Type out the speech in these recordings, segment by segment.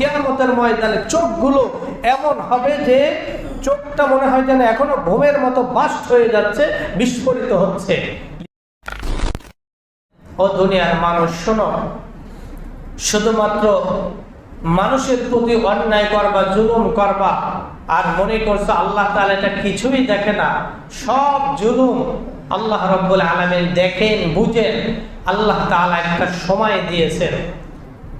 কেয়ামতের ময়দানে চোখগুলো এমন হবে যে চোখটা মনে হয় যেন এখনও ভোমের মতো বাস্ট হয়ে যাচ্ছে, বিস্ফোরিত হচ্ছে। ও দুনিয়ার মানুষ, শোনো, শুধুমাত্র মানুষের প্রতি অন্যায় করবা, জুলুম করবা, আর মনে করছ আল্লাহ তাআলা এটা কিছুই দেখে না। সব জুলুম আল্লাহ রব্বুল আলামিন দেখেন, বুঝেন, আল্লাহ তাআলা একটা সময় দিয়েছেন।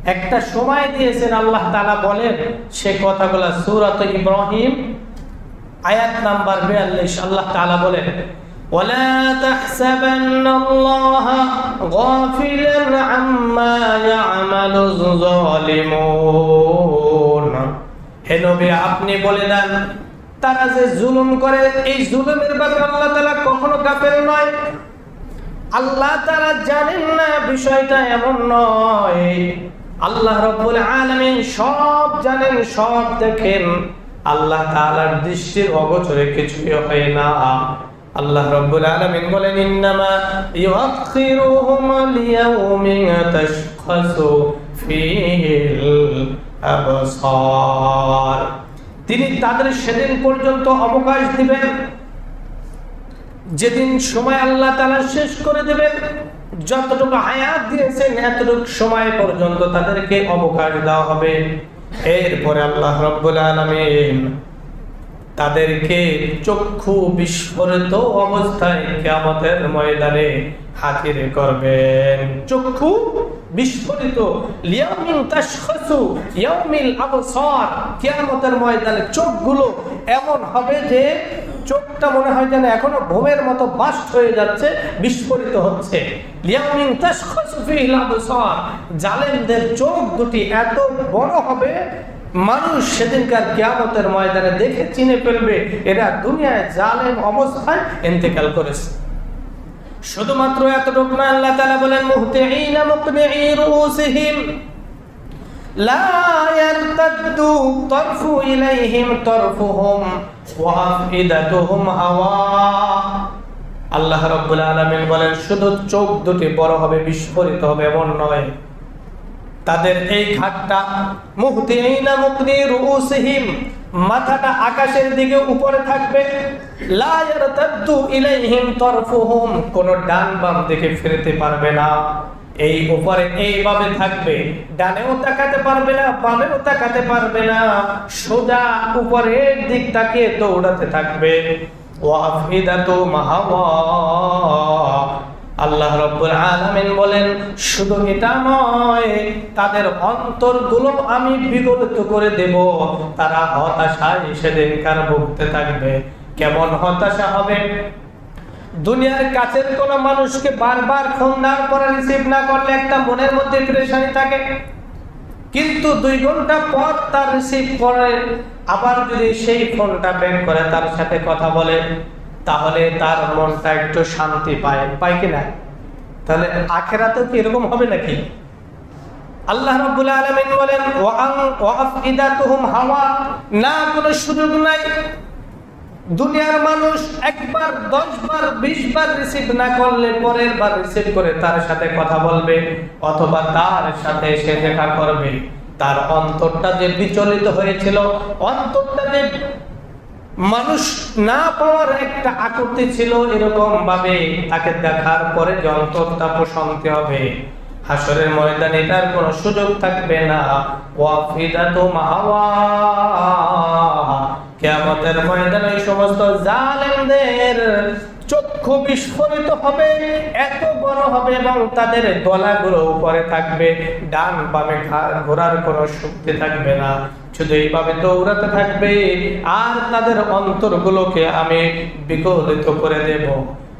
একটা সময় দিয়েছেন আল্লাহ তাআলা বলেন সে কথাগুলো সূরাত ইব্রাহিম আয়াত নাম্বার 42 আল্লাহ তাআলা বলেন ولا تحسبن الله غافلا عما يعمل الظالمون হে নবী আপনি বলে দেন তারা যে জুলুম করে এই জুলুমের ব্যাপারে আল্লাহ তাআলা কখনো গাফেল নয় আল্লাহ তারা জানেন না বিষয়টা এমন নয় আল্লাহ রব্বুল আলামিন সব জানেন, সব দেখেন। আল্লাহ তাআলার দৃষ্টির অগোচরে কিছুই হয় না। আল্লাহ রব্বুল আলামিন বলেন, ইন্নামা ইউআখিরুহুম লিয়াউমিন তাশখাসু ফীহিল আবসার। তিনি তাদের সেদিন পর্যন্ত অবকাশ দিবেন। যেদিন সময় আল্লাহ তালা শেষ করে দেবেন যতটুকু হায়াত দিয়েছেন, এতটুকু সময় পর্যন্ত তাদেরকে অবকাশ দেওয়া হবে। এরপরে আল্লাহ রব্বুল আলমিন তাদেরকে চক্ষু বিস্ফোরিত অবস্থায় কেমতের ময়দানে হাতির করবেন। চক্ষু বিস্ফোরিত। কিয়ামতের ময়দানে চোখগুলো এমন হবে যে চোখটা মনে হয় যেন এখনও ভোমের মতো বাস্ট হয়ে যাচ্ছে, বিস্ফোরিত হচ্ছে। জালেমদের চোখ দুটি এত বড় হবে, মানুষ সেদিনকার কিয়ামতের ময়দানে দেখে চিনে ফেলবে, এরা দুনিয়ায় জালেম অবস্থায় ইন্তেকাল করেছে। শুধুমাত্র এতটুকু না, আল্লাহ তালা বলেন রুউসিহিম। লা ইয়ারতাদ্দু তরফু ইলাইহিম তরফুহুম। আল্লাহ রাব্বুল আলামিন বলেন, শুধু চোখ দুটি বড় হবে, বিস্ফোরিত হবে, এমন নয়। তাদের এই ঘাটটা রুউসিহিম, মাথাটা আকাশের দিকে উপরে থাকবে। কোন ডান বাম দিকে ফিরতে পারবে না। এই উপরে এইভাবে থাকবে। ডানেও তাকাতে পারবে না, বামেও তাকাতে পারবে না। সোজা উপরের দিক তাকে দৌড়াতে থাকবে। আল্লাহ রব্বুল আলামিন বলেন, শুধু এটা নয়, তাদের অন্তরগুলো আমি বিগলিত করে দেব। তারা হতাশায় সেদিনকার ভুগতে থাকবে। কেমন হতাশা হবে? দুনিয়ার কাছের কোন মানুষকে বারবার ফোন দেওয়ার পরে রিসিভ না করলে একটা মনের মধ্যে প্রেশানি থাকে। কিন্তু দুই ঘণ্টা পর তার রিসিভ করে, আবার যদি সেই ফোনটা ব্যাক করে, তার সাথে কথা বলে, তাহলে তার মনটা একটু শান্তি পায়। পায় কিনা তাহলে আখেরাতেও কি এরকম হবে নাকি? আল্লাহ রাব্বুল আলামিন বলেন ওয়ান ওয়াফিদাতুহুম হাওয়া। না, কোনো সুযোগ নাই। দুনিয়ার মানুষ একবার দশ বার বিশ বার রিসিভ না করলে পরের বার রিসিভ করে তার সাথে কথা বলবে অথবা তার সাথে সে দেখা করবে। তার অন্তরটা যে বিচলিত হয়েছিল, অন্তরটা যে মানুষ না পাওয়ার একটা আকর্তি ছিল, এরকম ভাবে তাকে দেখার পরে যে অন্তরটা প্রশান্তি হবে। হাসরের ময়দানে এটার কোনো সুযোগ থাকবে না। ওয়াফিদাতু মাহাওয়া কিয়ামতের ময়দানে এই সমস্ত জালেমদের চক্ষু বিস্ফোরিত হবে, এত বড় হবে এবং তাদের গলাগুলো উপরে থাকবে, ডান বামে ঘোরার কোনো শক্তি থাকবে না। শুধু এইভাবে দৌড়াতে থাকবে, আর তাদের অন্তরগুলোকে আমি বিকলিত করে দেব।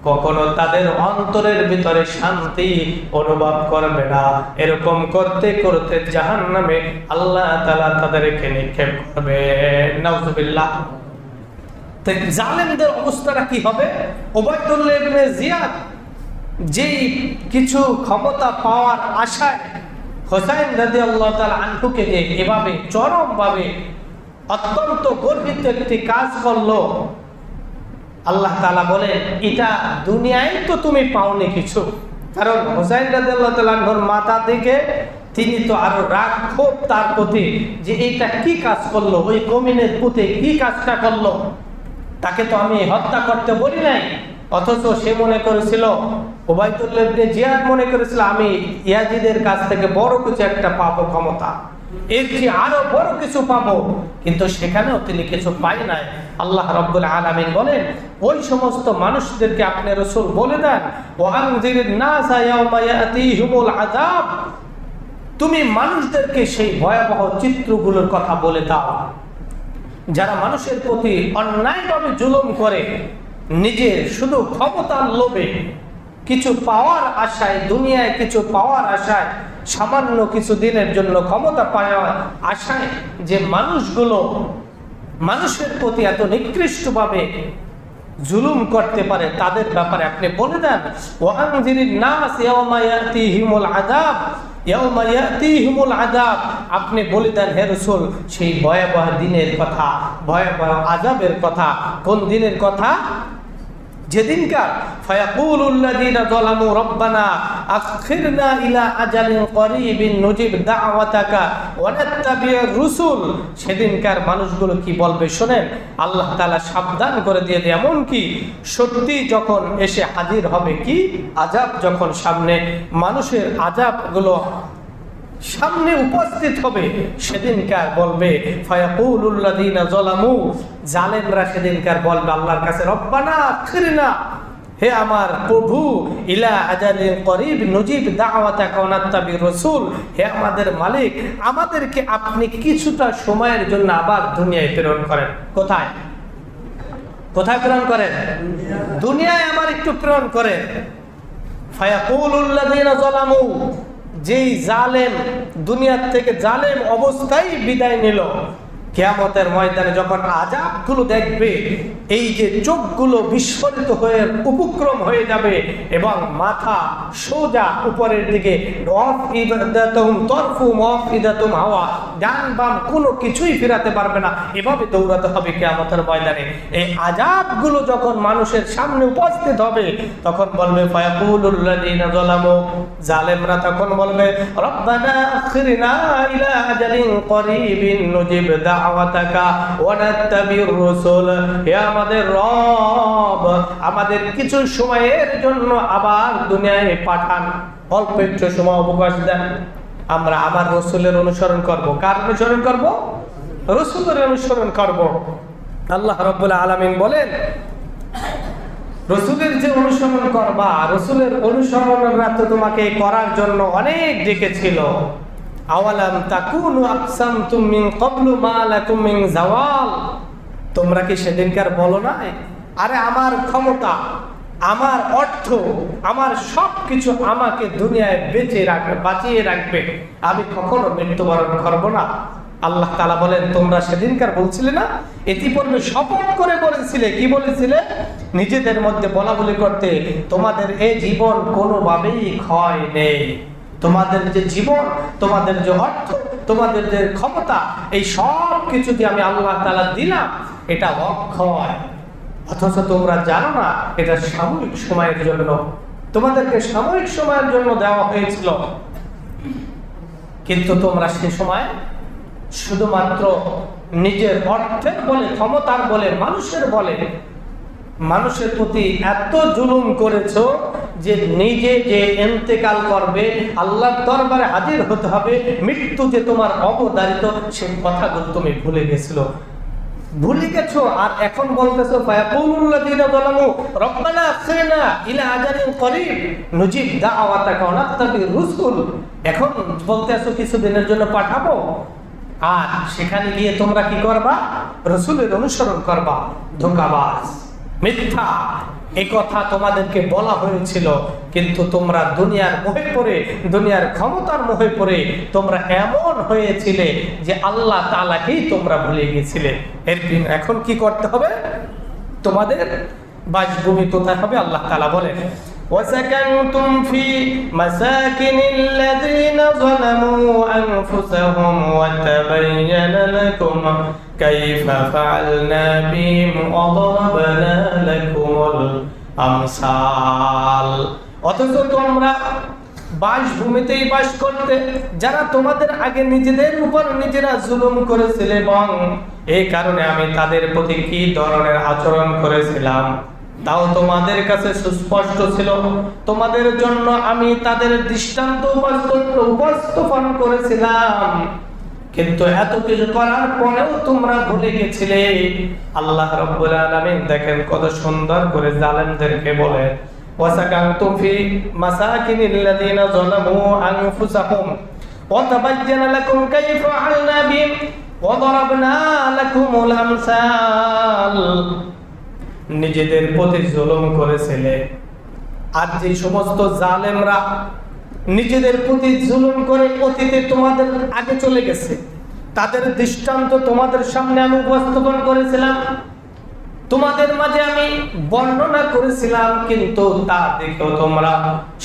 কখনো তাদের অন্তরের ভিতরে শান্তি অনুভব করবে না। এরকম করতে করতে জাহান নামে আল্লাহ তালা তাদেরকে নিক্ষেপ করবে। নাউজুবিল্লাহ। তো জালেমদের অবস্থাটা কি হবে? ওবায়দুল্লাহ ইবনে জিয়াদ যেই কিছু ক্ষমতা পাওয়ার আশায় হোসাইন রাদিয়াল্লাহু তাআলা আনহুকে যে এভাবে চরমভাবে অত্যন্ত গর্বিত একটি কাজ করল। আল্লাহ তালা বলেন, এটা দুনিয়ায় তো তুমি পাওনি কিছু। কারণ হোসাইন তাআলা আনহুর মাথা থেকে তিনি তো আরও রাগ ক্ষোভ তার প্রতি যে এইটা কি কাজ করল, ওই কমিনের পুঁতে কি কাজটা করল। তাকে তো আমি হত্যা করতে বলি নাই। অথচ সে মনে করেছিল, ওবায়দুল্লাহ জিয়াদ মনে করেছিল, আমি ইয়াজিদের কাছ থেকে বড় কিছু একটা পাবো ক্ষমতা। এর চেয়ে আরও বড় কিছু পাবো। কিন্তু সেখানেও তিনি কিছু পাই নাই। আল্লাহ রব্বুল আলামিন বলেন, ওই সমস্ত মানুষদেরকে আপনি রসুল বলে দেন আযাব। তুমি মানুষদেরকে সেই ভয়াবহ চিত্রগুলোর কথা বলে দাও। যারা মানুষের প্রতি অন্যায়ভাবে জুলুম করে, নিজের শুধু ক্ষমতার লোভে কিছু পাওয়ার আশায়, দুনিয়ায় কিছু পাওয়ার আশায়, সামান্য কিছু দিনের জন্য ক্ষমতা পাওয়ার আশায় যে মানুষগুলো মানুষের প্রতি এত নিকৃষ্টভাবে জুলুম করতে পারে, তাদের ব্যাপারে আপনি বলে দেন আপনি বলে দেন, হে রসুল, সেই ভয়াবহ দিনের কথা, ভয়াবহ আজাবের কথা, কোন দিনের কথা? যেদিনকার ফায়াকুলুল্লাযীনা যালামু রব্বানা আখিরনা ইলা আজালিন করিবিন নুজিব দাওয়াতাকা ওয়া নাত্তাবিউর রুসুল। সেদিনকার মানুষগুলো কি বলবে শুনেন? আল্লাহ তাআলা সাবধান করে দিয়ে দেয়। এমন কি সত্যি যখন এসে হাজির হবে কি? আজাব যখন সামনে মানুষের আজাবগুলো সামনে উপস্থিত হবে সেদিনকার বলবে যালামু জালেমরা সেদিনকার বলবে, আল্লাহর কাছে রব্বানা আখিরনা হে আমার প্রভু, ইলা আজালিন করিব, নজিব ওয়া নাত্তাবি হে আমাদের মালিক, আমাদেরকে আপনি কিছুটা সময়ের জন্য আবার দুনিয়ায় প্রেরণ করেন কোথায়? কোথায় প্রেরণ করেন? দুনিয়ায় আমার একটু প্রেরণ করেন। ফায়াকুলুল্লাযীনা যালামু যেই জালেম দুনিয়ার থেকে জালেম অবস্থায় বিদায় নিল। কেয়ামতের ময়দানে যখন আজাবগুলো দেখবে, এই যে চোখগুলো বিস্ফোরিত হয়ে উপক্রম হয়ে যাবে এবং মাথা সোজা উপরের দিকে হাওয়া ডান বাম কোনো কিছুই ফেরাতে পারবে না। এভাবে দৌড়াতে হবে কেয়ামতের ময়দানে। এই আজাবগুলো যখন মানুষের সামনে উপস্থিত হবে, তখন বলবে জালেমরা তখন বলবে, রব্বানা আমাদের কিছু সময়ের জন্য আবার দুনিয়ায় পাঠান। অল্প একটু সময় অবকাশ দেন। আমরা আবার রসুলের অনুসরণ করব। কার অনুসরণ করব? রসুলের অনুসরণ করব। আল্লাহ রব্বুল আলামিন বলেন, রসুলের যে অনুসরণ করবা, রসুলের অনুসরণরা তো তোমাকে করার জন্য অনেক ডেকেছিল। আওয়ালাম তাকুনু আকসামতুম ক্বাবলু মা লাকুম মিন জাওয়াল তোমরা কি সেদিনকার বলো না আরে আমার ক্ষমতা, আমার অর্থ, আমার সব কিছু আমাকে দুনিয়ায় বেঁচে রাখবে, বাঁচিয়ে রাখবে। আমি কখনো মৃত্যুবরণ করব না। আল্লাহ তালা বলেন, তোমরা সেদিনকার বলছিলে না? ইতিপূর্বে শপথ করে বলেছিলে। কি বলেছিলে? নিজেদের মধ্যে বলা বলি করতে, তোমাদের এই জীবন কোনোভাবেই ক্ষয় নেই। তোমাদের যে জীবন, তোমাদের যে অর্থ, তোমাদের যে ক্ষমতা, এই সব কিছু দিয়ে আমি আল্লাহ তালা দিলাম, এটা অক্ষয়। অথচ তোমরা জানো না, এটা সাময়িক সময়ের জন্য। তোমাদেরকে সাময়িক সময়ের জন্য দেওয়া হয়েছিল। কিন্তু তোমরা সে সময় শুধুমাত্র নিজের অর্থের বলে, ক্ষমতার বলে, মানুষের বলে মানুষের প্রতি এত জুলুম করেছ যে নিজে যে এন্তেকাল করবে, আল্লাহর দরবারে হাজির হতে হবে মৃত্যু যে তোমার অবদারিত সেই কথাগুলো তুমি ভুলে গেছিল। ভুলে গেছো? আর এখন বলতেছো রব্বানা আখিরনা ইলা আজালিন করিব। নুজিব দাওয়াতাকা ওয়া নাত্তাবির রুসুল এখন বলতেছো, কিছুদিনের জন্য পাঠাবো? আর সেখানে গিয়ে তোমরা কি করবা? রসুলের অনুসরণ করবা। ধোকাবাজ মিথ্যা। এ কথা তোমাদেরকে বলা হয়েছিল, কিন্তু তোমরা দুনিয়ার মোহে পড়ে, দুনিয়ার ক্ষমতার মোহে পড়ে তোমরা এমন হয়েছিলে যে আল্লাহ তালাকেই তোমরা ভুলে গিয়েছিলে। এর এখন কি করতে হবে? তোমাদের বাসভূমি কোথায় হবে? আল্লাহ তালা বলেন وسكنتم في مساكن الذين ظلموا أنفسهم وتبين لكم كيف فعلنا بهم وضربنا لكم الأمثال অথচ তোমরা বাসভূমিতেই বাস করতে যারা তোমাদের আগে নিজেদের উপর নিজেরা জুলুম করেছিল এবং এই কারণে আমি তাদের প্রতি কি ধরনের আচরণ করেছিলাম তাও তোমাদের কাছে সুস্পষ্ট ছিল তোমাদের জন্য আমি তাদের দৃষ্টান্ত উপস্থাপন- উপস্থাপন করেছিলাম কিন্তু এত কিছু করার পরেও তোমরা ভুলে গেছিলে আল্লাহ রাব্বুল আলামিন দেখেন কত সুন্দর করে জালেমদেরকে বলে ওয়াসাকান্তুম ফি মাসাকিনিল্লাযিনা যালামু আনফুসাহুম وتبين لكم كيف فعلنا بهم وضربنا لكم الأمثال নিজেদের প্রতি জুলুম করেছিলে। আর যে সমস্ত জালেমরা নিজেদের প্রতি জুলুম করে অতীতে তোমাদের আগে চলে গেছে, তাদের দৃষ্টান্ত তোমাদের সামনে আমি উপস্থাপন করেছিলাম। তোমাদের মাঝে আমি বর্ণনা করেছিলাম, কিন্তু তা দেখেও তোমরা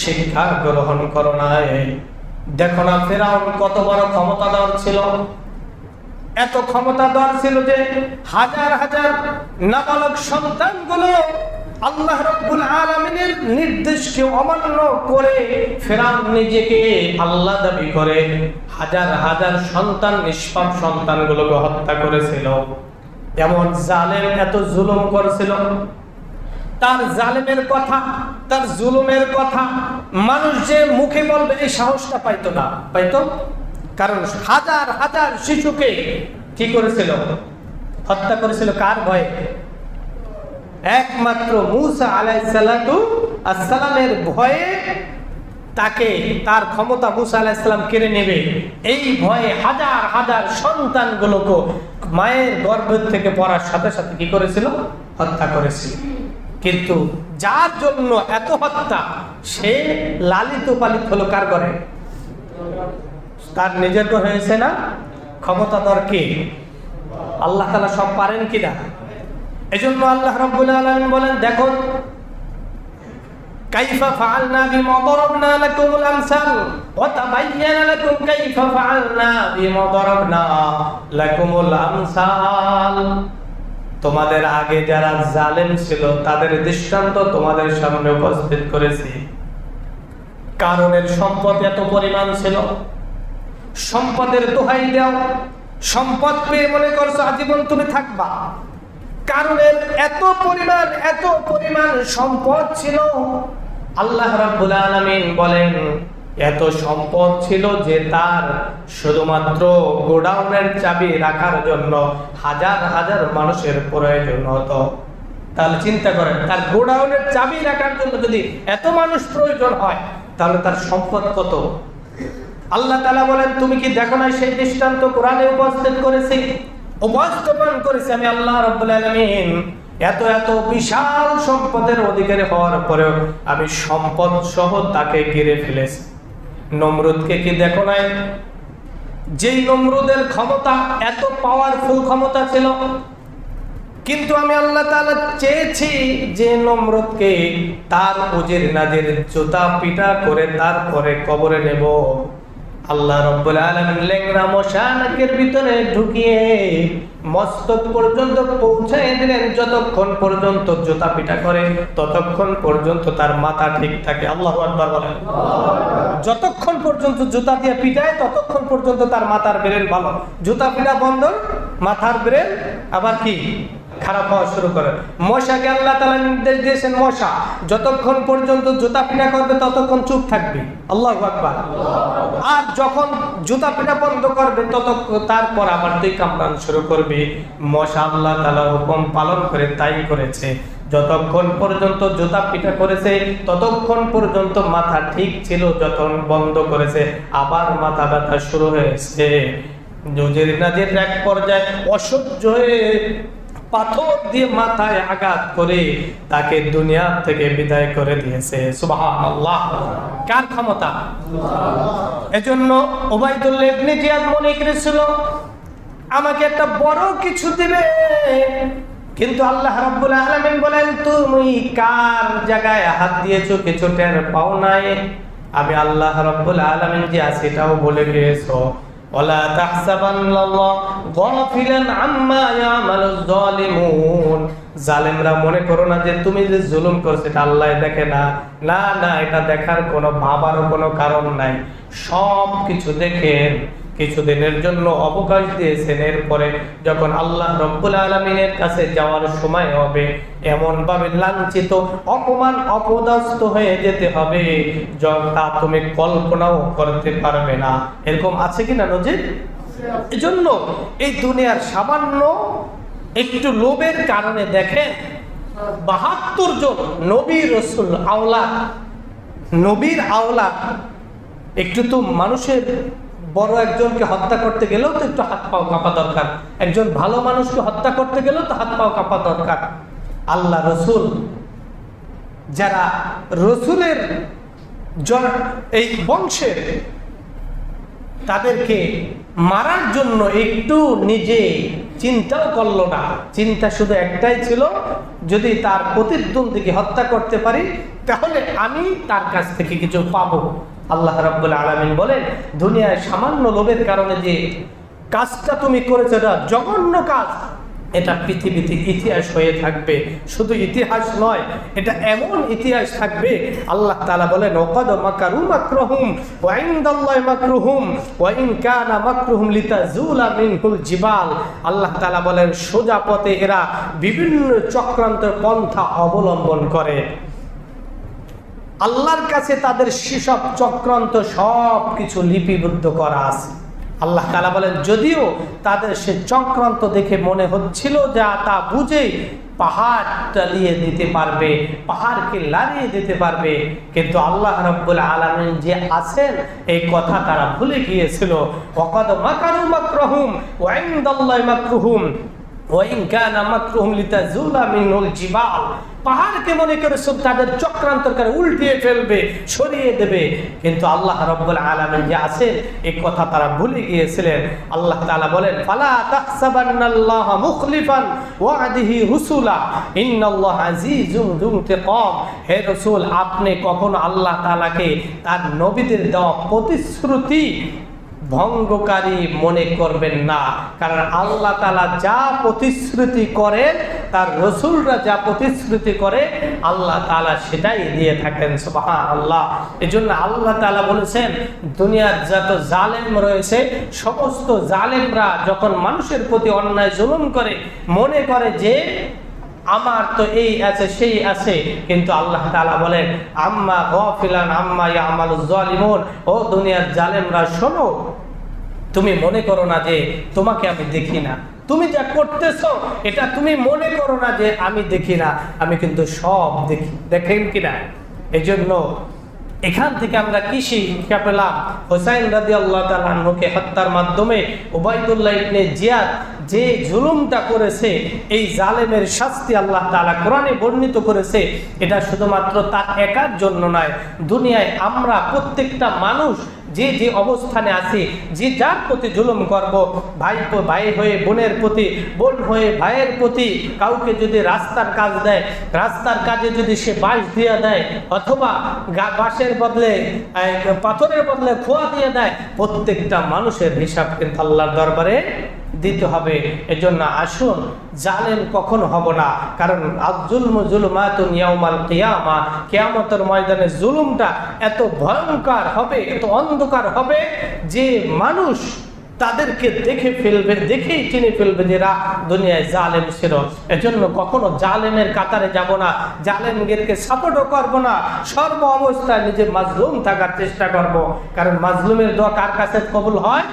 শিক্ষা গ্রহণ করো নাই। দেখো না, ফেরাউন কত বড় ক্ষমতাধর ছিল। এত ক্ষমতাধর ছিল যে হাজার হাজার নাবালক সন্তানগুলো আল্লাহ রাব্বুল আলামিনের নির্দেশকে অমান্য করে ফেরাউন নিজেকে আল্লাহ দাবি করে হাজার হাজার সন্তান, নিষ্পাপ সন্তানগুলোকে হত্যা করেছিল। এমন জালেম এত জুলুম করেছিল। তার জালেমের কথা, তার জুলুমের কথা মানুষ যে মুখে বলবে এই সাহসটা পাইতো না। পাইতো? কারণ হাজার হাজার শিশুকে কি করেছিল? হত্যা করেছিল কার ভয়ে? একমাত্র মুসা আলাইসালাতু আসসালামের ভয়ে তাকে তার ক্ষমতা মুসা আলাইসালাম কেড়ে নেবে। এই ভয়ে হাজার হাজার সন্তানগুলোকে মায়ের গর্ভ থেকে পড়ার সাথে সাথে কি করেছিল? হত্যা করেছিল। কিন্তু যার জন্য এত হত্যা, সে লালিত পালিত হলো কার ঘরে? তার নিজের তো হয়েছে না? ক্ষমতা ক্ষমতাধর কে? আল্লাহ তালা সব পারেন কিনা? এজন্য আল্লাহ রাব্বুল আলামিন বলেন, দেখো, কাইফা ফাআলনা বিমা তোমাদের আগে যারা জালেম ছিল, তাদের দৃষ্টান্ত তোমাদের সামনে উপস্থিত করেছি। কারণের সম্পদ এত পরিমাণ ছিল। সম্পদের দোহাই দাও। সম্পদ পেয়ে মনে করছ আজীবন তুমি থাকবা। কারণের এত পরিমাণ এত পরিমাণ সম্পদ ছিল। আল্লাহ রাব্বুল আলামিন বলেন, এত সম্পদ ছিল যে তার শুধুমাত্র গোডাউনের চাবি রাখার জন্য হাজার হাজার মানুষের প্রয়োজন হতো। তাহলে চিন্তা করেন, তার গোডাউনের চাবি রাখার জন্য যদি এত মানুষ প্রয়োজন হয়, তাহলে তার সম্পদ কত? আল্লাহ তালা বলেন, তুমি কি দেখো না সেই দৃষ্টান্ত কোরআনে উপস্থিত করেছি? উপস্থাপন করেছি আমি আল্লাহ রব্বুল এত এত বিশাল সম্পদের অধিকারী হওয়ার পরেও আমি সম্পদ সহ তাকে ঘিরে ফেলেছি। নমরুদকে কি দেখো নাই? যেই নমরুদের ক্ষমতা, এত পাওয়ারফুল ক্ষমতা ছিল। কিন্তু আমি আল্লাহ তাআলা চেয়েছি যে নমরুদকে তার উজির নাজির জুতা পিটা করে তারপরে কবরে নেব। আল্লাহ রব্বুল আলামিন লেংরা মশা নাকের ভিতরে ঢুকিয়ে মস্তক পর্যন্ত পৌঁছায় দিলেন। যতক্ষণ পর্যন্ত জুতা পিটা করে, ততক্ষণ পর্যন্ত তার মাথা ঠিক থাকে। আল্লাহু আকবার বলেন। যতক্ষণ পর্যন্ত জুতা দিয়ে পিটায়, ততক্ষণ পর্যন্ত তার মাথার ব্রেন ভালো। জুতা পিটা বন্ধ, মাথার ব্রেন আবার কি? খারাপ হওয়া শুরু করে। মশাকে আল্লাহ তালা নির্দেশ দিয়েছেন, মশা, যতক্ষণ পর্যন্ত জুতা পিঠা করবে, ততক্ষণ চুপ থাকবে। আল্লাহ আকবার। আর যখন জুতা পিঠা বন্ধ করবে, ততক্ষণ তারপর আবার তুই কামড়ান শুরু করবি। মশা আল্লাহ তালা হুকুম পালন করে তাই করেছে। যতক্ষণ পর্যন্ত জুতা পিঠা করেছে, ততক্ষণ পর্যন্ত মাথা ঠিক ছিল যখন বন্ধ করেছে। আবার মাথা ব্যথা শুরু হয়েছে। নজের নাজের এক পর্যায়ে অসহ্য হয়ে পাথর দিয়ে মাথায় আঘাত করে তাকে দুনিয়া থেকে বিদায় করে দিয়েছে। সুবহানাল্লাহ। কার ক্ষমতা? এজন্য ওবাইদুল্লাহ ইবনে জিয়াদ মনে করেছিল, আমাকে একটা বড় কিছু দিবে। কিন্তু আল্লাহ রাব্বুল আলামিন বলেন, তুমি কার জায়গায় হাত দিয়েছ, কিছু টের পাও নাই? আমি আল্লাহ রাব্বুল আলামিন যে আছি, এটাও বলে গিয়েছো ولا تحسبن الله غافلا عما يعمل الظالمون জালেমরা মনে করো না যে তুমি যে জুলুম করছো এটা আল্লাহ দেখে না না না এটা দেখার কোনো ভাবারও কোনো কারণ নাই সব কিছু দেখেন কিছুদিনের জন্য অবকাশ দিয়েছেন। এরপরে যখন আল্লাহ রব্বুল আলমিনের কাছে যাওয়ার সময় হবে এমন ভাবে লাঞ্ছিত, অপমান, অপদস্থ হয়ে যেতে হবে, যা তুমি কল্পনাও করতে পারবে না। এরকম আছে কিনা নজির? এজন্য এই দুনিয়ার সামান্য একটু লোভের কারণে দেখেন, বাহাত্তর জন নবী রসুল আওলা নবীর আওলা একটু তো মানুষের বড় একজনকে হত্যা করতে গেলেও তো একটু হাত পাও কাঁপা দরকার। একজন ভালো মানুষকে হত্যা করতে গেলেও তো হাত পাও কাঁপা দরকার। আল্লাহ রসুল, যারা রসুলের এই বংশের তাদেরকে মারার জন্য একটু নিজে চিন্তাও করল না। চিন্তা শুধু একটাই ছিল, যদি তার প্রতিদ্বন্দ্বীকে হত্যা করতে পারি, তাহলে আমি তার কাছ থেকে কিছু পাবো। আল্লাহ রাব্বুল আলামিন বলেন, দুনিয়ায় সামান্য লোভের কারণে যে কাজটা তুমি করেছ এটা জঘন্য কাজ, এটা পৃথিবীতে ইতিহাস হয়ে থাকবে। শুধু ইতিহাস নয়, এটা এমন ইতিহাস থাকবে, আল্লাহ তালা বলেন, ওকাদ মাকারু মাকরুহুম, ওয়া ইনদাল্লাহি মাকরুহুম, ওয়া ইন কানা মাকরুহুম লিতাজুলা মিনহুল জিবাল। আল্লাহ তালা বলেন, সোজা পথে এরা বিভিন্ন চক্রান্ত পন্থা অবলম্বন করে। আল্লাহর কাছে তাদের সেসব চক্রান্ত সব কিছু লিপিবদ্ধ করা আছে। আল্লাহ তালা বলেন, যদিও তাদের সে চক্রান্ত দেখে মনে হচ্ছিল যা তা বুঝেই পাহাড় টালিয়ে দিতে পারবে, পাহাড়কে লাড়িয়ে দিতে পারবে, কিন্তু আল্লাহ রব্বুল আলমিন যে আছেন, এই কথা তারা ভুলে গিয়েছিল। ওকাদ মাকারু মাকরহুম ওয়াইন্দাল্লাহি মাকরুহুম ওয়াইন কানা মাকরুহুম লিতাজুলা মিনহুল জিবাল। পাহাড়কে মনে করে সব তাদের চক্রান্তর করে উল্টিয়ে ফেলবে, সরিয়ে দেবে। কিন্তু আল্লাহ রব্বুল আলামিন যে আছেন এই কথা তারা ভুলে গিয়েছিলেন। আল্লাহ তালা বলেন, ফালা তাহসাবান্নাল্লাহ মুখলিফান ওয়াদিহি রুসুলা ইন্নাল্লাহ আজিজুম যু ইন্তিকাম হে রাসূল, আপনি কখনো আল্লাহ তাআলাকে তার নবীদের দেওয়া প্রতিশ্রুতি ভঙ্গকারী মনে করবেন না। কারণ আল্লাহ তালা যা প্রতিশ্রুতি করেন, তার রসুলরা যা প্রতিশ্রুতি করে, আল্লাহ তালা সেটাই দিয়ে থাকেন সুবাহা আল্লাহ এই জন্য আল্লাহ তালা বলেছেন, দুনিয়ার যত জালেম রয়েছে, সমস্ত জালেমরা যখন মানুষের প্রতি অন্যায় জুলুম করে, মনে করে যে আমার তো এই আছে, সেই আছে। কিন্তু আল্লাহ তালা বলেন, আম্মা গফিলান আম্মা ইয়ামালুজ জালিমুন ও দুনিয়ার জালেমরা, শোনো, তুমি মনে করো না যে তোমাকে আমি দেখি না। তুমি যা করতেছ, এটা তুমি মনে করো না যে আমি দেখি না। আমি কিন্তু সব দেখি। দেখেন কিনা? এই জন্য এখান থেকে আমরা কি শিক্ষা পেলাম? হোসাইন রাজি আল্লাহ তালকে হত্যার মাধ্যমে ওবায়দুল্লাহ ইবনে জিয়াদ যে জুলুমটা করেছে, এই জালেমের শাস্তি আল্লাহ তালা কোরআনে বর্ণিত করেছে, এটা শুধুমাত্র তার একার জন্য নয়, দুনিয়ায় আমরা প্রত্যেকটা মানুষ যে যে অবস্থানে আছে, যে যার প্রতি জুলুম করব, ভাই ভাই হয়ে, বোনের প্রতি, বোন হয়ে, ভাইয়ের প্রতি কাউকে যদি রাস্তার কাজ দেয়, রাস্তার কাজে যদি সে বাঁশ দিয়ে দেয়, অথবা বাঁশের বদলে পাথরের বদলে খোয়া দিয়ে দেয়, প্রত্যেকটা মানুষের হিসাব কিন্তু আল্লাহর দরবারে দিতে হবে। এজন্য আসুন, জালেম কখনো হব না? কারণ আজুলম জুলমাতুন ইয়াউমাল কিয়ামা। কিয়ামতের ময়দানে জুলুমটা এত ভয়ঙ্কর হবে, এত অন্ধকার হবে যে মানুষ তাদেরকে দেখে ফেলবে, দেখেই চিনে ফেলবে যে এরা দুনিয়ায় জালেম ছিল। এজন্য কখনো জালেমের কাতারে যাব না, জালেমদেরকে সাপোর্টও করব না। সর্ব অবস্থায় নিজে মাজলুম থাকার চেষ্টা করব। কারণ মাজলুমের দোয়া কার কাছে কবুল হয়?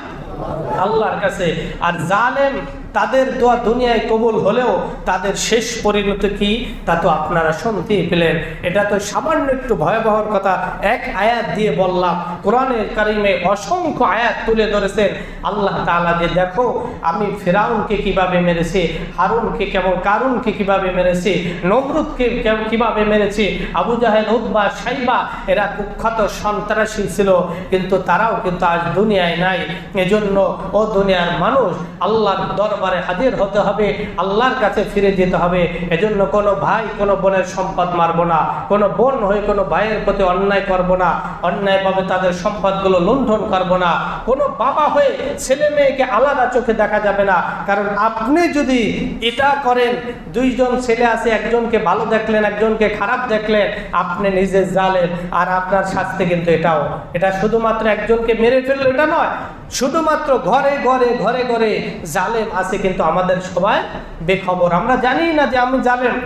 আল্লাহর কাছে। আর জালেম তাদের দোয়া দুনিয়ায় কবুল হলেও তাদের শেষ পরিণতি কি? তা তো আপনারা শুনতেই পেলেন। এটা তো সামান্য একটু ভয়াবহর কথা। এক আয়াত দিয়ে বললাম কোরআনের কারিমে অসংখ্য আয়াত তুলে ধরেছেন। আল্লাহ তাআলা যে দেখো, আমি ফেরাউনকে কীভাবে মেরেছি, হারুনকে কেমন, কারুনকে কীভাবে মেরেছি, নমরুদকে কীভাবে মেরেছি, আবু জাহেল উদ্বা সাইবা এরা কুখ্যাত সন্ত্রাসী ছিল। কিন্তু তারাও কিন্তু আজ দুনিয়ায় নাই। এজন্য ও দুনিয়ার মানুষ আল্লাহর দরবার দরবারে হাজির হতে হবে, আল্লাহর কাছে ফিরে যেতে হবে। এজন্য কোনো ভাই, কোনো বোনের সম্পদ মারবো না। কোনো বোন হয়ে কোনো ভাইয়ের প্রতি অন্যায় করব না। অন্যায়ভাবে তাদের সম্পদগুলো লুণ্ঠন করব না। কোনো বাবা হয়ে ছেলে মেয়েকে আলাদা চোখে দেখা যাবে না। কারণ আপনি যদি এটা করেন, দুইজন ছেলে আছে, একজনকে ভালো দেখলেন, একজনকে খারাপ দেখলেন, আপনি নিজে জালেন আর আপনার শাস্তি কিন্তু এটাও। এটা শুধুমাত্র একজনকে মেরে ফেলল এটা নয় শুধুমাত্র ঘরে ঘরে ঘরে ঘরে জালেম আছে কিন্তু আমাদের সবাই বেখবর। আমরা জানি না যে আমি জালেম।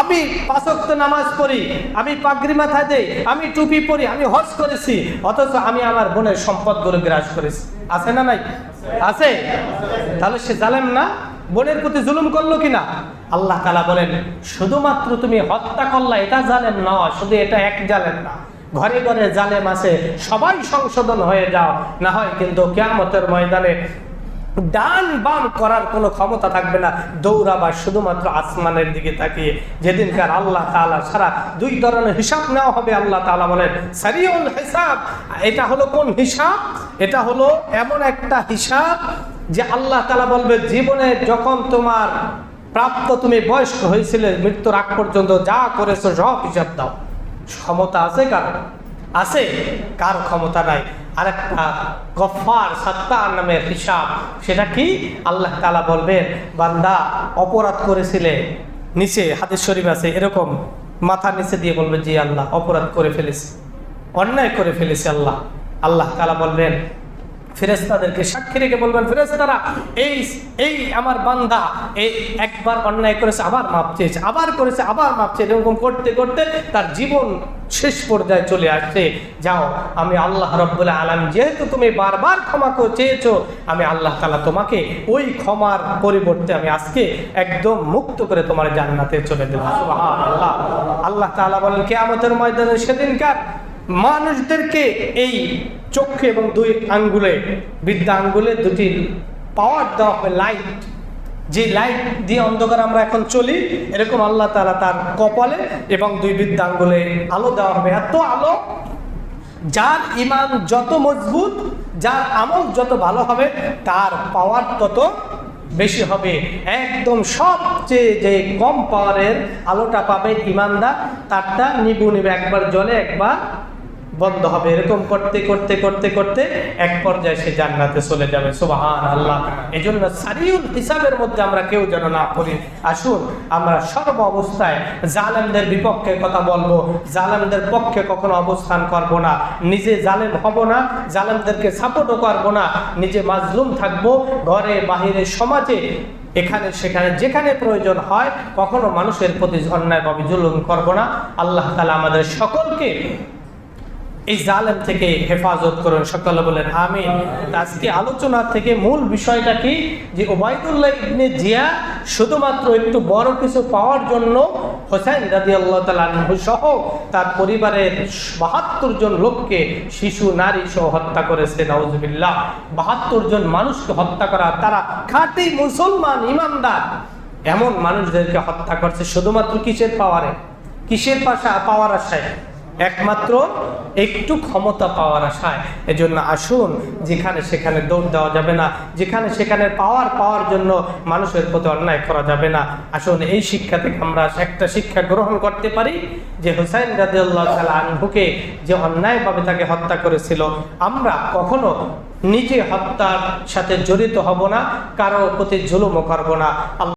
আমি পাঁচক্ত নামাজ পড়ি, আমি পাগড়ি মাথায় দেই, আমি টুপি পরি, আমি হজ করেছি, অথচ আমি আমার বোনের সম্পদগুলো গ্রাস করেছি। আছে না নাই? আছে? তাহলে সে জালেম না? বোনের প্রতি জুলুম করল কিনা? আল্লাহ তালা বলেন, শুধুমাত্র তুমি হত্যা করলা, এটা জালেম না শুধু এটা এক জালেম না। ঘরে ঘরে জালেম আছে, সবাই সংশোধন হয়ে যাও। না হয় কিন্তু কেয়ামতের ময়দানে ডান বাম করার কোনো ক্ষমতা থাকবে না। দৌড়াবা শুধুমাত্র আসমানের দিকে তাকিয়ে। যেদিনকার আল্লাহ তাআলা ছাড়া দুই ধরনের হিসাব নেওয়া হবে, আল্লাহ তালা বলেন, সারিউল হিসাব। এটা হলো কোন হিসাব? এটা হলো এমন একটা হিসাব যে আল্লাহ তাআলা বলবে, জীবনে যখন তোমার প্রাপ্ত তুমি বয়স্ক হয়েছিলে, মৃত্যুর আগ পর্যন্ত যা করেছ সব হিসাব দাও। ক্ষমতা আছে কার? আছে, কার ক্ষমতা নাই। আরেকটা গফার সাত্তার নামের হিসাব, সেটা কি? আল্লাহ তালা বলবেন, বান্দা অপরাধ করেছিলে, নিচে হাতের শরীফ আছে, এরকম মাথা নিচে দিয়ে বলবে যে আল্লাহ, অপরাধ করে ফেলেছি, অন্যায় করে ফেলেছি আল্লাহ। আল্লাহ তালা বলবেন ফেরেস্তাদেরকে সাক্ষী রেখে বলবেন ফেরেস্তারা এই এই আমার বান্ধা এই একবার অন্যায় করেছে, আবার মাপ চেয়েছে, আবার করেছে, আবার মাপ চেয়েছে, এরকম করতে করতে তার জীবন শেষ পর্যায়ে চলে আসছে। যাও, আমি আল্লাহ রব্বুল্লাহ আলম যেহেতু তুমি বারবার ক্ষমা চেয়েছো, আমি আল্লাহ তালা তোমাকে ওই ক্ষমার পরিবর্তে আমি আজকে একদম মুক্ত করে তোমার জান্নাতে চলে দেবো। আল্লাহ আল্লাহ তালা বলেন, কেয়ামতের ময়দানে সেদিনকার মানুষদেরকে এই চক্ষে এবং দুই আঙ্গুলে বিদ্যা আঙ্গুলে দুটি পাওয়ার দেওয়া হবে লাইট যে লাইট দিয়ে অন্ধকার আমরা এখন চলি, এরকম আল্লাহ তালা তার কপালে এবং দুই বিদ্যা আঙ্গুলে আলো দেওয়া হবে। এত আলো, যার ইমান যত মজবুত, যার আমল যত ভালো হবে, তার পাওয়ার তত বেশি হবে। একদম সবচেয়ে যে কম পাওয়ারের আলোটা পাবে ইমানদার তারটা নিবু নিবে, একবার জলে, একবার বন্ধ হবে। এরকম করতে করতে করতে করতে এক পর্যায়ে সে জান্নাতে চলে যাবে। সুবাহান আল্লাহ এই জন্য সারিউল হিসাবের মধ্যে আমরা কেউ যেন না পড়ি। আসুন, আমরা সর্ব অবস্থায় জালেমদের বিপক্ষে কথা বলব। জালেমদের পক্ষে কখনো অবস্থান করব না। নিজে জালেম হব না, জালেমদেরকে সাপোর্টও করব না। নিজে মাজলুম থাকব, ঘরে, বাহিরে, সমাজে, এখানে, সেখানে, যেখানে প্রয়োজন হয়, কখনো মানুষের প্রতি ঝর্ণায় বা জুলুম করব না। আল্লাহ তালা আমাদের সকলকে এই জালেম থেকে হেফাজত করুন। সকলে বলেন, আমিন। আজকে আলোচনা থেকে মূল বিষয়টা কি? যে ওবায়দুল্লাহ ইবনে জিয়া শুধুমাত্র একটু বড় কিছু পাওয়ার জন্য হোসেন রাজি আল্লাহ সহ তার পরিবারের বাহাত্তর জন লোককে শিশু, নারী সহ হত্যা করেছে নওয়াজবিল্লাহ বাহাত্তর জন মানুষকে হত্যা করা, তারা খাঁটি মুসলমান, ইমানদার। এমন মানুষদেরকে হত্যা করছে শুধুমাত্র কিসের পাওয়ারে? কিসের পাশা পাওয়ার আশায় একমাত্র একটু ক্ষমতা পাওয়ার আশায়। এজন্য আসুন, যেখানে সেখানে দৌড় দেওয়া যাবে না। যেখানে সেখানে পাওয়ার পাওয়ার জন্য মানুষের প্রতি অন্যায় করা যাবে না। আসুন, এই শিক্ষা থেকে আমরা একটা শিক্ষা গ্রহণ করতে পারি যে হুসাইন রাজিউল্লাহ তালা আনহুকে যে অন্যায়ভাবে তাকে হত্যা করেছিল, আমরা কখনো নিজে হত্যার সাথে জড়িত হব না, কারও প্রতি জুলুমও করব না।